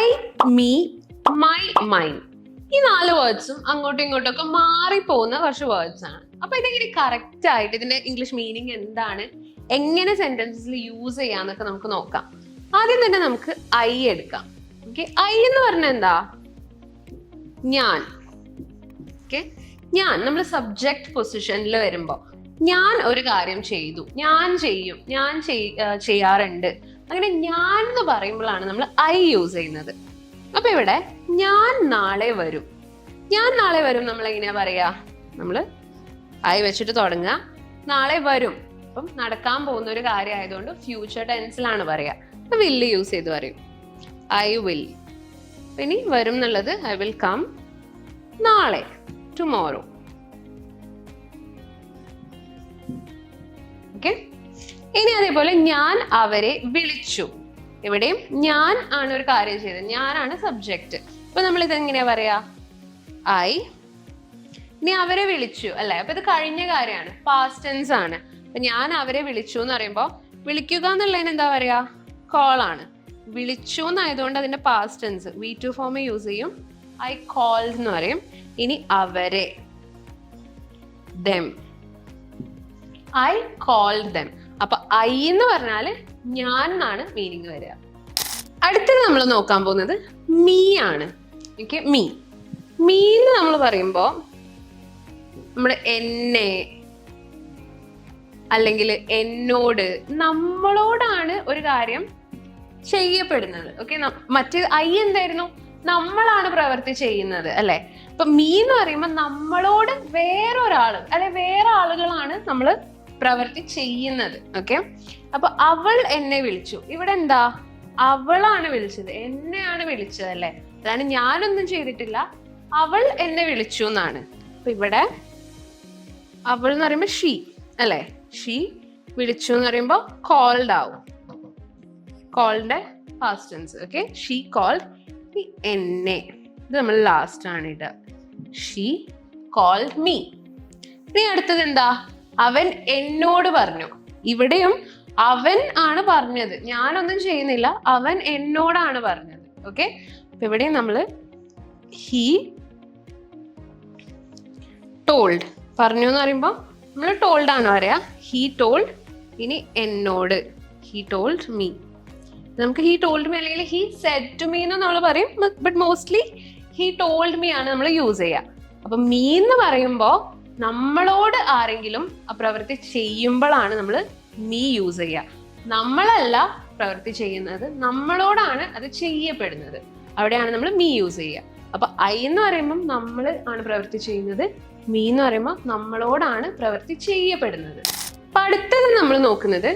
I me my mine ഈ നാല് വേർഡ്സും അങ്ങോട്ടും ഇങ്ങോട്ടും ഒക്കെ മാറിപ്പോകുന്ന കുറച്ച് വേർഡ്സ് ആണ്. അപ്പൊ ഇതെങ്ങനെ കറക്റ്റ് ആയിട്ട് ഇതിന്റെ ഇംഗ്ലീഷ് മീനിങ് എന്താണ്? എങ്ങനെ സെന്റൻസസിൽ യൂസ് ചെയ്യാന്നൊക്കെ നമുക്ക് നോക്കാം. ആദ്യം തന്നെ നമുക്ക് ഐ എടുക്കാം. ഓക്കെ ഐ എന്ന് പറഞ്ഞാൽ എന്താ? ഞാൻ. ഓക്കെ ഞാൻ നമ്മൾ സബ്ജക്ട് പൊസിഷനിൽ വരുമ്പോൾ ഞാൻ ഒരു കാര്യം ചെയ്തു. ഞാൻ ചെയ്യും. ഞാൻ ചെയ്- ചെയ്യാറുണ്ട്. അങ്ങനെ ഞാൻ എന്ന് പറയുമ്പോഴാണ് നമ്മൾ ഐ യൂസ് ചെയ്യുന്നത്. അപ്പൊ ഇവിടെ ഞാൻ നാളെ വരും. ഞാൻ നാളെ വരും നമ്മൾ എങ്ങനെയാ പറയാ? നമ്മൾ ഐ വെച്ചിട്ട് തുടങ്ങുക. നാളെ വരും. അപ്പം നടക്കാൻ പോകുന്ന ഒരു കാര്യം ആയതുകൊണ്ട് ഫ്യൂച്ചർ ടെൻസിലാണ് പറയാ. അപ്പൊ വില്ല് യൂസ് ചെയ്ത് പറയും. ഐ വിൽ ഇനി വരും എന്നുള്ളത് ഐ വിൽ കം നാളെ ടുമോറോ ഓക്കെ ഇനി അതേപോലെ ഞാൻ അവരെ വിളിച്ചു. ഇവിടെയും ഞാൻ ആണ് ഒരു കാര്യം ചെയ്തത്. ഞാനാണ് സബ്ജക്റ്റ് അപ്പൊ നമ്മൾ ഇത് എങ്ങനെയാ പറയാ? ഐ നീ അവരെ വിളിച്ചു അല്ലെ? അപ്പൊ ഇത് കഴിഞ്ഞ കാര്യമാണ്. പാസ്റ്റ് ടെൻസ് ആണ്. അപ്പൊ ഞാൻ അവരെ വിളിച്ചു എന്ന് പറയുമ്പോ വിളിക്കുക എന്നുള്ളതിന് എന്താ പറയാ? കോൾ ആണ്. വിളിച്ചു എന്നായതുകൊണ്ട് അതിന്റെ past tense V two form use ചെയ്യും. ഐ കോൾഡ് എന്ന് പറയും. ഇനി അവരെ them I called them I എന്ന് പറഞ്ഞാൽ ഞാൻ എന്നാണ് മീനിങ് വരിക. അടുത്തത് നമ്മൾ നോക്കാൻ പോകുന്നത് മീ ആണ്. ഓക്കെ മീ മീ എന്ന് നമ്മൾ പറയുമ്പോ നമ്മൾ എന്നെ അല്ലെങ്കിൽ എന്നോട് നമ്മളോടാണ് ഒരു കാര്യം ചെയ്യപ്പെടുന്നത്. ഓക്കെ മറ്റേ ഐ എന്തായിരുന്നു? നമ്മളാണ് പ്രവൃത്തി ചെയ്യുന്നത് അല്ലെ? ഇപ്പൊ മീ എന്ന് പറയുമ്പോൾ നമ്മളോട് വേറൊരാൾ അല്ലെ വേറെ ആളുകളാണ് നമ്മൾ പ്രവൃത്തി ചെയ്യുന്നത് ഓക്കെ അപ്പൊ അവൾ എന്നെ വിളിച്ചു. ഇവിടെ എന്താ അവളാണ് വിളിച്ചത്. എന്നെയാണ് വിളിച്ചത് അല്ലെ? അതാണ് ഞാനൊന്നും ചെയ്തിട്ടില്ല. അവൾ എന്നെ വിളിച്ചു എന്നാണ്. അപ്പൊ ഇവിടെ അവൾ എന്ന് പറയുമ്പോ ഷീ അല്ലെ? ഷീ വിളിച്ചു എന്ന് പറയുമ്പോ കോൾഡ് ആവും. Called past tense okay she called എന്നെ. ഇത് നമ്മൾ ലാസ്റ്റ് ആണ് ഇത് ഷീ കോൾഡ് മീ ഇനി അടുത്തത് എന്താ? അവൻ എന്നോട് പറഞ്ഞു. ഇവിടെയും അവൻ ആണ് പറഞ്ഞത്. ഞാനൊന്നും ചെയ്യുന്നില്ല. അവൻ എന്നോടാണ് പറഞ്ഞത്. ഓക്കെ അപ്പൊ ഇവിടെയും നമ്മൾ ഹീ ടോൾഡ് പറഞ്ഞു എന്ന് പറയുമ്പോൾ നമ്മൾ ടോൾഡ് ആണ് പറയാ ഹീ ടോൾഡ് ഇനി എന്നോട്. ഹീ ടോൾഡ് മീ നമുക്ക് ഹീ ടോൾഡ് മീ അല്ലെങ്കിൽ ഹീ സെറ്റ് ടു മീ എന്ന് നമ്മൾ പറയും. But mostly he told me ആണ് നമ്മൾ യൂസ് ചെയ്യുക. അപ്പൊ മീ എന്ന് പറയുമ്പോൾ നമ്മളോട് ആരെങ്കിലും ആ പ്രവൃത്തി ചെയ്യുമ്പോഴാണ് നമ്മൾ മീ യൂസ് ചെയ്യുക. നമ്മളല്ല പ്രവൃത്തി ചെയ്യുന്നത് നമ്മളോടാണ് അത് ചെയ്യപ്പെടുന്നത്. അവിടെയാണ് നമ്മൾ മീ യൂസ് ചെയ്യുക. അപ്പൊ ഐ എന്ന് പറയുമ്പോൾ നമ്മൾ ആണ് പ്രവൃത്തി ചെയ്യുന്നത് മീ എന്ന് പറയുമ്പോൾ നമ്മളോടാണ് പ്രവൃത്തി ചെയ്യപ്പെടുന്നത്. അപ്പൊ അടുത്തത് നമ്മൾ നോക്കുന്നത്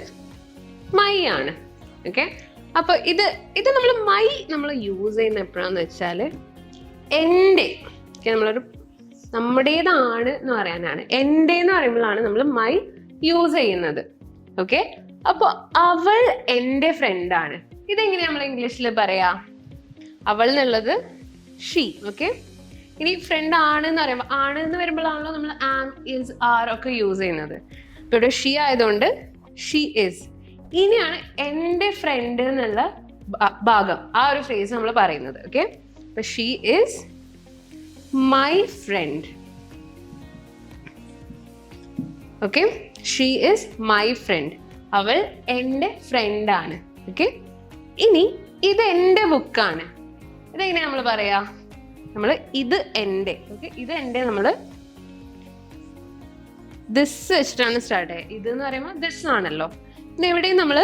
മൈ ആണ്. ഓക്കെ അപ്പൊ ഇത് ഇത് നമ്മൾ മൈ നമ്മൾ യൂസ് ചെയ്യുന്ന എപ്പോഴാന്ന് വെച്ചാൽ എന്റെ നമ്മളൊരു നമ്മുടേതാണ് എന്ന് പറയാനാണ്. എന്റെ എന്ന് പറയുമ്പോഴാണ് നമ്മൾ മൈ യൂസ് ചെയ്യുന്നത്. ഓക്കെ അപ്പോൾ അവൾ എന്റെ ഫ്രണ്ടാണ് ഇതെങ്ങനെയാ നമ്മൾ ഇംഗ്ലീഷിൽ പറയാ? അവൾ എന്നുള്ളത് ഷീ ഓക്കെ ഇനി ഫ്രണ്ട് ആണ് എന്ന് പറയുമ്പോൾ ആണ് എന്ന് വരുമ്പോഴാണല്ലോ നമ്മൾ ആം ഇസ് ആർ ഒക്കെ യൂസ് ചെയ്യുന്നത്. ഇപ്പൊ ഇവിടെ ഷീ ആയതുകൊണ്ട് ഷീ ഇസ് ഇനിയാണ് എന്റെ ഫ്രണ്ട് എന്നുള്ള ഭാഗം. ആ ഒരു ഫ്രേസ് നമ്മൾ പറയുന്നത്. ഓക്കെ അപ്പൊ she is my friend okay she is my friend അവൾ എന്റെ ഫ്രണ്ടാണ് ഓക്കെ ഇനി ഇത് എന്റെ ബുക്കാണ് ഇതെങ്ങനെയാ നമ്മൾ പറയാ? നമ്മൾ ഇത് എന്റെ. ഓക്കെ ഇത് എന്റെ നമ്മൾ ദിസ് വെച്ചിട്ടാണ് സ്റ്റാർട്ട് ചെയ്യുക ഇത് എന്ന് പറയുമ്പോൾ ദിസ് ആണല്ലോ. പിന്നെ എവിടെയും നമ്മൾ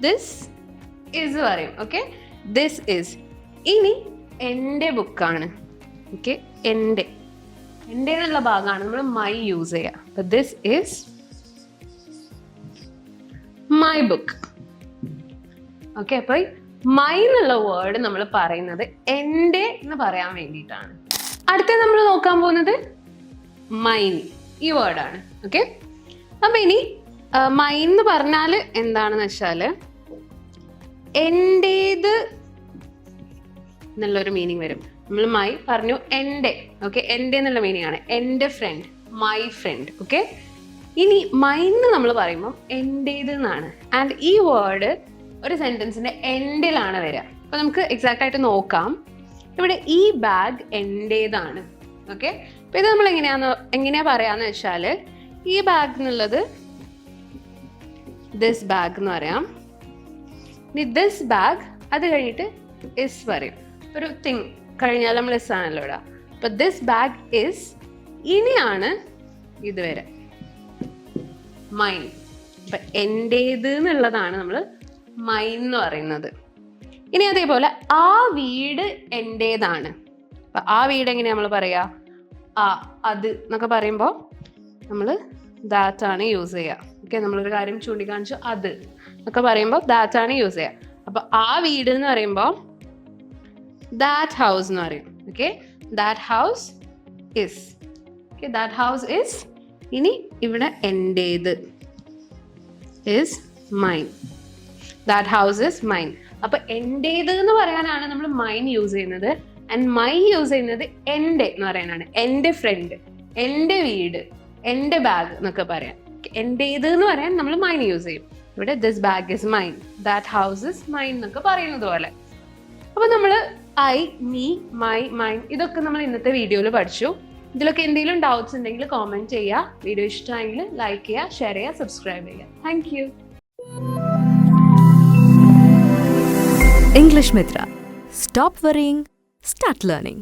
ദിസ് ഇസ് പറയും. ഓക്കെ ദിസ് ഇസ് ഇനി എന്റെ ബുക്കാണ് ഓക്കെ എന്റെ എന്റെ എന്നുള്ള ഭാഗമാണ് നമ്മൾ മൈ യൂസ് ചെയ്യുക. അപ്പൊ this is my book okay അപ്പൊ മൈ എന്നുള്ള വേർഡ് നമ്മൾ പറയുന്നത് എന്റെ എന്ന് പറയാൻ വേണ്ടിയിട്ടാണ്. അടുത്ത നമ്മൾ നോക്കാൻ പോകുന്നത് മൈൻ ഈ വേർഡാണ് ഓക്കെ അപ്പൊ ഇനി മൈൻ എന്ന് പറഞ്ഞാൽ എന്താണെന്ന് വെച്ചാൽ എന്റേത് എന്നുള്ളൊരു മീനിങ് വരും. നമ്മൾ മൈ പറഞ്ഞു എന്റെ ഓക്കെ എന്റെ എന്നുള്ള മീനിങ് ആണ്. എന്റെ ഫ്രണ്ട് മൈ ഫ്രണ്ട് ഓക്കെ ഇനി മൈന്ന് നമ്മൾ പറയുമ്പോൾ എന്റേത് എന്നാണ് ആൻഡ് ഈ വേർഡ് ഒരു സെന്റൻസിന്റെ എൻഡിലാണ് വരിക. അപ്പോൾ നമുക്ക് എക്സാക്റ്റ് ആയിട്ട് നോക്കാം. ഇവിടെ ഈ ബാഗ് എന്റേതാണ് ഓക്കെ അപ്പൊ ഇത് നമ്മൾ എങ്ങനെയാന്ന് എങ്ങനെയാ പറയാന്ന് വെച്ചാൽ ഈ ബാഗ് എന്നുള്ളത് ദിസ് ബാഗ് എന്ന് പറയാം. ഇനി ദിസ് ബാഗ് അത് കഴിഞ്ഞിട്ട് ഇസ് പറയും. ഒരു തിങ് കഴിഞ്ഞാൽ നമ്മൾ എസ് ആണല്ലോ ഇടുക അപ്പൊ ദിസ് ബാഗ് ഇസ് ഇനിയാണ് ഇതുവരെ. മൈൻ അപ്പൊ എന്റേത് എന്നുള്ളതാണ് നമ്മൾ മൈൻ എന്ന് പറയുന്നത്. ഇനി അതേപോലെ ആ വീട് എന്റേതാണ് അപ്പൊ ആ വീട് എങ്ങനെയാ നമ്മൾ പറയാ? ആ അത് എന്നൊക്കെ പറയുമ്പോൾ നമ്മൾ ദാറ്റ് ആണ് യൂസ് ചെയ്യുക ഓക്കെ നമ്മളൊരു കാര്യം ചൂണ്ടിക്കാണിച്ചു അത്. എന്നൊക്കെ പറയുമ്പോൾ ദാറ്റ് ആണ് യൂസ് ചെയ്യുക അപ്പൊ ആ വീട് എന്ന് പറയുമ്പോൾ ദാറ്റ് ഹൗസ് എന്ന് പറയും. Okay that house is okay that house is ഇനി ഇവിടെ എന്റേത് is mine that house is mine അപ്പൊ എന്റേത് എന്ന് പറയാനാണ് നമ്മൾ മൈൻ യൂസ് ചെയ്യുന്നത്. ആൻഡ് മൈ യൂസ് ചെയ്യുന്നത് എന്റെ എന്ന് പറയാനാണ്. എന്റെ ഫ്രണ്ട് എന്റെ വീട് എന്റെ ബാഗ് എന്നൊക്കെ പറയാം. എന്റേത് എന്ന് പറയാൻ നമ്മൾ മൈൻ യൂസ് ചെയ്യും. ഇവിടെ this bag is mine that house is mine എന്നൊക്കെ പറയുന്നത് പോലെ. അപ്പൊ നമ്മൾ ഐ മീ മൈ മൈൻ ഇതൊക്കെ നമ്മൾ ഇന്നത്തെ വീഡിയോയിൽ പഠിച്ചു ഇതിലൊക്കെ എന്തെങ്കിലും ഡൗട്ട്സ് ഉണ്ടെങ്കിൽ കോമെന്റ് ചെയ്യുക വീഡിയോ ഇഷ്ടമായെങ്കിൽ ലൈക്ക് ചെയ്യുക ഷെയർ ചെയ്യുക സബ്സ്ക്രൈബ് ചെയ്യുക thank you English Mitra. Stop worrying, start learning.